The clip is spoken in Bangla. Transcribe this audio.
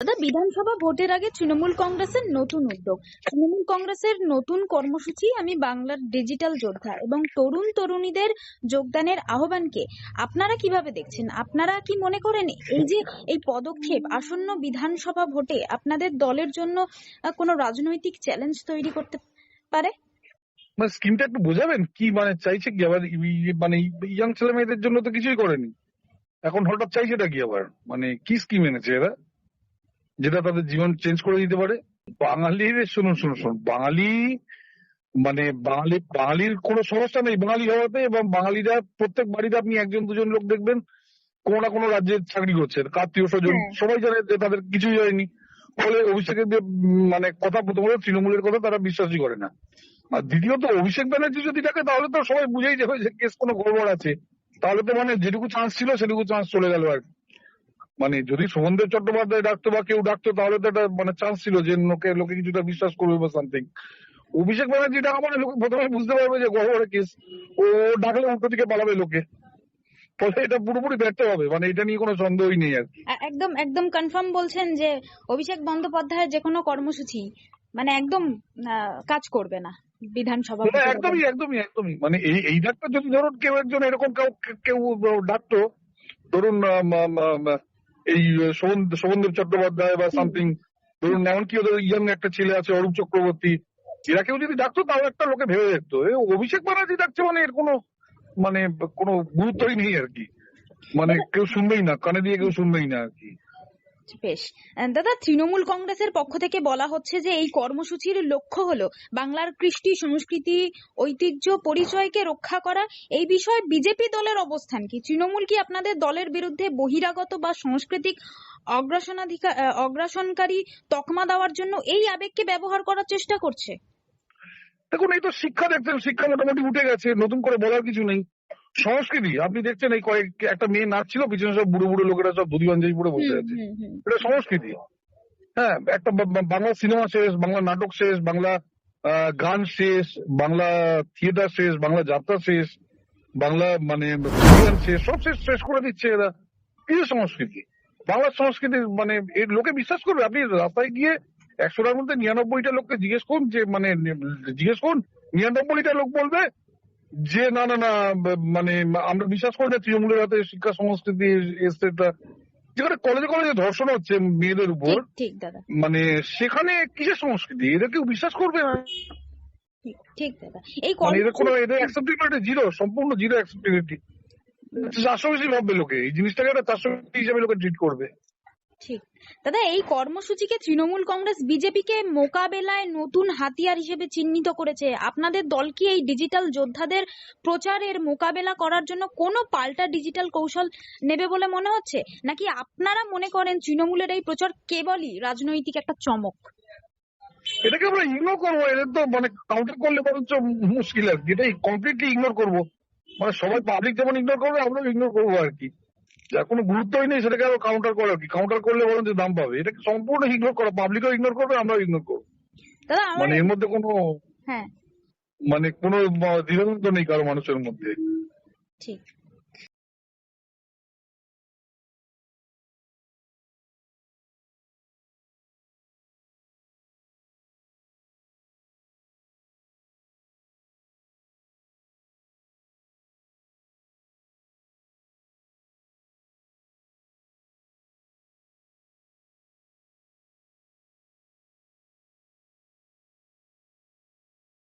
দাদা, বিধানসভা ভোটের আগে তৃণমূল কংগ্রেসের নতুন উদ্যোগ। তৃণমূল কংগ্রেসের নতুন কর্মসূচি আমি বাংলার ডিজিটাল যোদ্ধা এবং তরুণ তরুণীদের যোগদানের আহ্বানকে আপনারা কীভাবে দেখছেন? আপনারা কি মনে করেন এই যে এই পদক্ষেপ আসন্ন বিধানসভা ভোটে আপনাদের দলের জন্য কোনো রাজনৈতিক চ্যালেঞ্জ তৈরি করতে পারে? মানে স্কিমটা একটু বোঝাবেন? কি মানে চাইছে কি আবার? মানে ইয়াং ছেলে মেয়েদের জন্য তো কিছুই করেনি। এখন হঠাৎ চাইছে চাইছেটা কি আবার? মানে কি স্কিম এনেছে এরা? যেটা তাদের জীবন চেঞ্জ করে দিতে পারে। বাঙালির শুনুন শুনুন শুনুন। বাঙালি মানে বাঙালি বাঙালির কোনো সমস্যা নেই। বাঙালি হওয়াতে এবং বাঙালিরা প্রত্যেক বাড়িতে আপনি একজন দুজন লোক দেখবেন কোনো না কোনো রাজ্যে চাকরি করছে আত্মীয় স্বজন হ্যাঁ। সবাই জানে যে তাদের কিছুই হয়নি। ফলে অভিষেকের যে মানে কথা প্রথমত তৃণমূলের কথা তারা বিশ্বাসই করে না। আর দ্বিতীয়ত অভিষেক ব্যানার্জি যদি থাকে তাহলে তো সবাই বুঝেই যাবে যে কেস কোনো গড়বড় আছে। তাহলে তো মানে যেটুকু চান্স ছিল সেটুকু চান্স চলে গেল আর কি। মানে যদি সোমনদেব চট্টোপাধ্যায় ডাকতো বা কেউ ডাকতো তাহলে তো একটা মানে চান্স ছিল যে লোকে লোকে কিছুটা বিশ্বাস করবে বা সামথিং অভিষেক ব্যানার্জি ডাকা মানে লোকে প্রথমে বুঝতে পারবে যে গড়বড়ে কেস ও ডাকলে উল্টো দিকে পালাবে লোকে। ফলে এটা পুরোপুরি ব্যর্থ হবে। মানে এটা নিয়ে কোনো সন্দেহই নেই আর একদম একদম কনফার্ম বলছেন যে অভিষেক বন্দ্যোপাধ্যায়ের যে কোনো কর্মসূচি মানে একদম কাজ করবে না বিধানসভা একদমই একদমই একদমই। মানে এই এই ডাক্তার যদি ধরুন কেউ একজন এরকম কেউ কেউ ডাকতো ধরুন এই শোভন- শোভনদেব চট্টোপাধ্যায় বা সামথিং ধরুন এমনকি ওদের ইয়াং একটা ছেলে আছে অরূপ চক্রবর্তী এরা কেউ যদি ডাকতো তাও একটা লোকে ভেবে দেখতো। এ অভিষেক ব্যানার্জি ডাকছে মানে এর কোনো মানে কোনো গুরুত্বই নেই আর কি। মানে কেউ শুনবেই না কানে দিয়ে কেউ শুনবেই না আর কি। বেশ। দাদা, তৃণমূল কংগ্রেসের পক্ষ থেকে বলা হচ্ছে যে এই কর্মসূচির লক্ষ্য হলো বাংলার কৃষ্টি সংস্কৃতি, ঐতিহ্য, পরিচয়কে রক্ষা করা। এই বিষয়ে বিজেপি দলের অবস্থান কি? তৃণমূল কি আপনাদের দলের বিরুদ্ধে বহিরাগত বা সাংস্কৃতিক অগ্রাসনাধিকার অগ্রাসনকারী তকমা দেওয়ার জন্য এই আবেগকে ব্যবহার করার চেষ্টা করছে? দেখুন, এই তো শিক্ষা দেখছেন, শিক্ষা মোটামুটি উঠে গেছে। নতুন করে বলার কিছু নেই। সংস্কৃতি আপনি দেখছেন এই কয়েক একটা মেয়ে নাচছিল পিছনে সব বুড়ো বুড়ো লোকেরা সব ধুতি পাঞ্জাবি পরে বসে আছে। এটা সংস্কৃতি। হ্যাঁ একটা বাংলা সিনেমা শেষ বাংলা নাটক শেষ বাংলা গান শেষ বাংলা থিয়েটার শেষ বাংলা যাত্রা শেষ বাংলা মানে শেষ সব শেষ শেষ করে দিচ্ছে এরা। কি সংস্কৃতি। বাংলার সংস্কৃতি মানে এর লোকে বিশ্বাস করবে। আপনি রাস্তায় গিয়ে একশোটার মধ্যে নিরানব্বইটা লোককে জিজ্ঞেস করুন যে মানে জিজ্ঞেস করুন নিরানব্বইটা লোক বলবে যে না না না মানে আমরা বিশ্বাস করি না তৃণমূলের হাতে শিক্ষা সংস্কৃতি এসছে যেখানে কলেজে কলেজে ধর্ষণ হচ্ছে মেয়েদের উপর মানে সেখানে কিসের সংস্কৃতি? এরা কেউ বিশ্বাস করবে না। ঠিক দাদা। এই মানে এদের কোনো এদের অ্যাক্সেপ্টেবিলিটি জিরো সম্পূর্ণ জিরো অ্যাক্সেপ্টেবিলিটি চারশো বেশি ভাববে লোকে। এই জিনিসটাকে একটা চারশো হিসাবে লোকে ট্রিট করবে। ঠিক। দাদা, এই কর্মসূচিকে তৃণমূল কংগ্রেস বিজেপিকে মোকাবেলায় নতুন হাতিয়ার হিসেবে চিহ্নিত করেছে। আপনাদের দল কি এই ডিজিটাল যোদ্ধাদের প্রচারের মোকাবেলা করার জন্য কোনো পাল্টা ডিজিটাল কৌশল নেবে বলে মনে হচ্ছে? নাকি আপনারা মনে করেন তৃণমূলের এই প্রচার কেবলই রাজনৈতিক একটা চমক? এটাকে আমরা ইগনোর করব এদের তো মানে কাউন্টার করলে বরঞ্চ মুশকিল আর কি। এটাই কমপ্লিটলি ইগনোর করব। মানে সবাই পাবলিক যেমন ইগনোর করবে, আমরাও ইগনোর করব আর কি। যার কোনো গুরুত্বই নেই সেটাকে আরও কাউন্টার করো কি? কাউন্টার করলে বরঞ্চ দাম পাবে। এটাকে সম্পূর্ণ ইগনোর করো পাবলিকও ইগনোর করবে আমরাও ইগনোর করব। মানে এর মধ্যে কোনো হ্যাঁ। মানে কোনো দ্বিধাদ্বন্দ্ব নেই কারও মানুষের মধ্যে। ঠিক।